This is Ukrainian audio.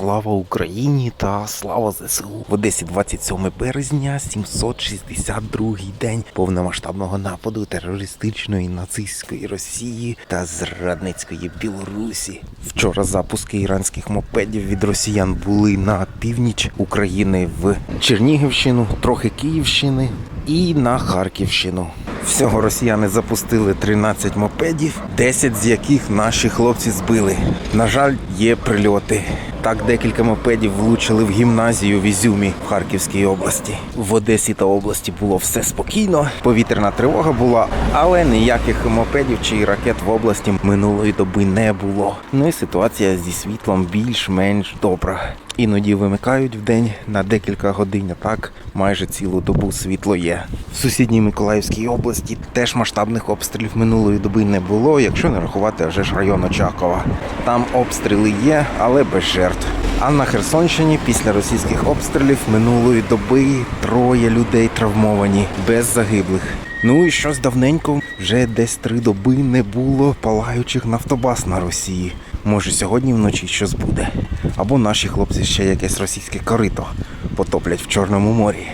Слава Україні та слава ЗСУ в Одесі 27 березня, 762-й день повномасштабного нападу терористичної нацистської Росії та зрадницької Білорусі. Вчора запуски іранських мопедів від росіян були на північ України в Чернігівщину, трохи Київщини і на Харківщину. Всього росіяни запустили 13 мопедів, 10 з яких наші хлопці збили. На жаль, є прильоти. Так декілька мопедів влучили в гімназію в Ізюмі в Харківській області. В Одесі та області було все спокійно. Повітряна тривога була, але ніяких мопедів чи ракет в області минулої доби не було. Ну і ситуація зі світлом більш-менш добра. Іноді вимикають в день на декілька годин, а так майже цілу добу світло є. В сусідній Миколаївській області теж масштабних обстрілів минулої доби не було, якщо не рахувати вже ж район Очакова. Там обстріли є, але без жертв. А на Херсонщині після російських обстрілів минулої доби троє людей травмовані без загиблих. Ну і щось давненько вже десь три доби не було палаючих нафтобаз на Росії. Може сьогодні вночі щось буде. Або наші хлопці ще якесь російське корито потоплять в Чорному морі.